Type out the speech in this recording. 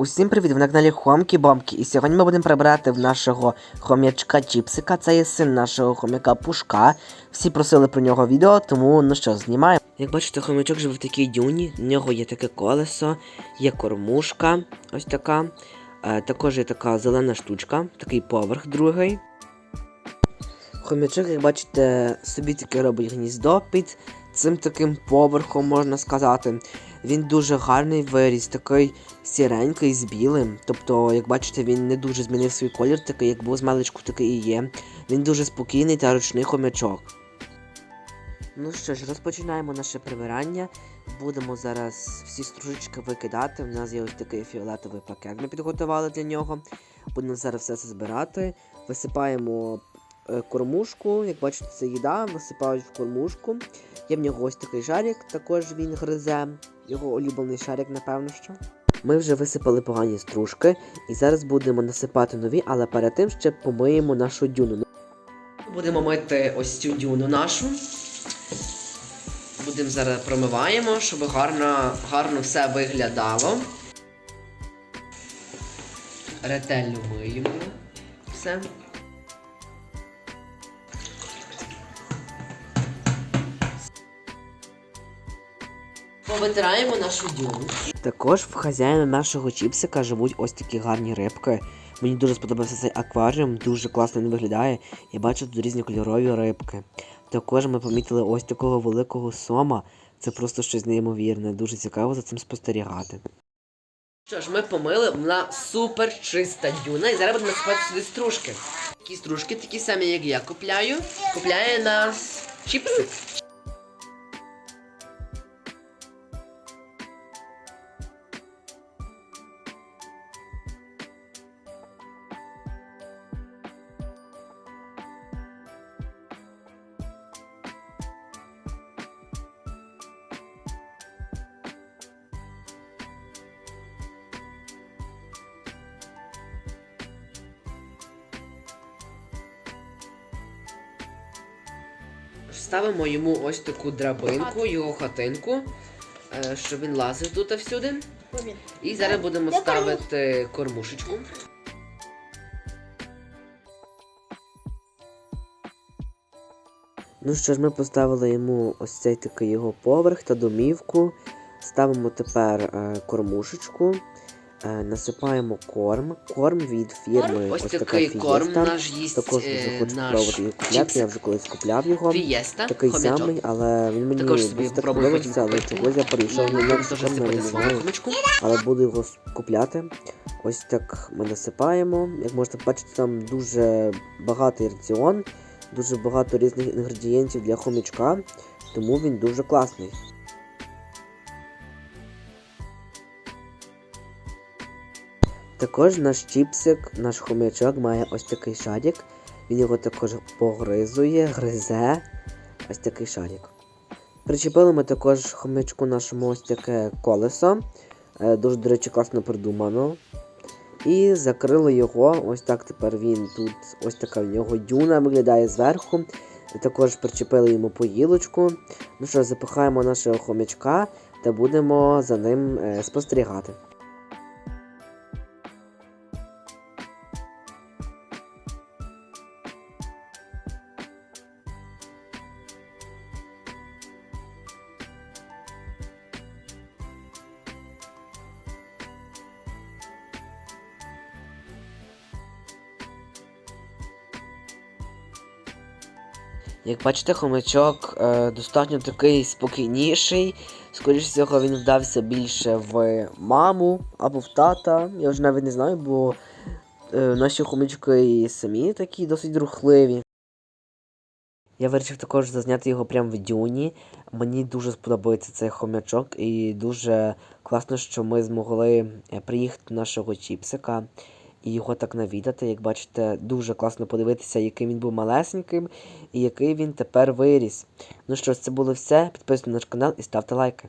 Усім привіт! Ви на каналі Хомкі Бомки. І сьогодні ми будемо прибирати в нашого хом'ячка Чіпсика. Це є син нашого хом'яка Пушка. Всі просили про нього відео, тому ну що, знімаємо. Як бачите, хом'ячок живе в такій дюні. В нього є таке колесо, є кормушка, ось така. Е, також є така зелена штучка, такий поверх другий. Хом'ячок, як бачите, собі таке робить гніздо під цим таким поверхом, можна сказати. Він дуже гарний виріс, такий сіренький з білим. Тобто, як бачите, він не дуже змінив свій колір, такий, як був з маличку, такий і є. Він дуже спокійний та ручний хомячок. Ну що ж, розпочинаємо наше прибирання. Будемо зараз всі стружечки викидати. У нас є ось такий фіолетовий пакет. Ми підготували для нього. Будемо зараз все це збирати. Висипаємо кормушку. Як бачите, це їда, висипають в кормушку. Є в нього ось такий шарик, також він гризе. Його улюблений шарик, напевно що. Ми вже висипали погані стружки, і зараз будемо насипати нові, але перед тим ще помиємо нашу дюну. Будемо мити ось цю дюну нашу. Будемо зараз промиваємо, щоб гарно, гарно все виглядало. Ретельно миємо все. Повитираємо нашу дюну. Також в хазяїна нашого чіпсика живуть ось такі гарні рибки. Мені дуже сподобався цей акваріум, дуже класно він виглядає. Я бачу тут різні кольорові рибки. Також ми помітили ось такого великого сома. Це просто щось неймовірне, дуже цікаво за цим спостерігати. Що ж, ми помили, вона супер чиста дюна, і зараз будемо насипати сюди стружки. Такі стружки, такі самі, як я купляю. Купляє нас чіпсик. Ставимо йому ось таку драбинку, його хатинку, е, щоб він лазив тут всюди. І зараз будемо ставити кормушечку. Ну що ж, ми поставили йому ось цей такий його поверх та домівку. Ставимо тепер е, кормушечку, насипаємо корм. Корм від фірми Ось ось, така такий корм наш їсть Також е, дуже хочу спробувати його купляти. Я вже колись купляв його. Фієста, Такий хомячок. самий, але він мені Також собі так подобається, але чогось я перейшов на нього, теж не знаю. Але буду його купляти. Ось так ми насипаємо. Як можете бачити, там дуже багатий раціон, дуже багато різних інгредієнтів для хомячка, тому він дуже класний. Також наш чіпсик, наш хомячок має ось такий шарик. Він його також погризує, гризе. Ось такий шарик. Причепили ми також хомячку нашому ось таке колесо. Е, Дуже, до речі, класно придумано. І закрили його. Ось так тепер він тут, ось така в нього дюна виглядає зверху. Також причепили йому поїлочку. Ну що, запихаємо нашого хомячка та будемо за ним е, спостерігати. Як бачите, хомячок е, достатньо такий спокійніший. Скоріше всього, він вдався більше в маму або в тата. Я вже навіть не знаю, бо е, наші хомячки і самі такі досить рухливі. Я вирішив також зазняти його прямо в дюні. Мені дуже сподобається цей хомячок, і дуже класно, що ми змогли е, приїхати до нашого чіпсика і його так навідати. Як бачите, дуже класно подивитися, яким він був малесеньким і який він тепер виріс. Ну що ж, це було все. Підписуйтесь на наш канал і ставте лайки.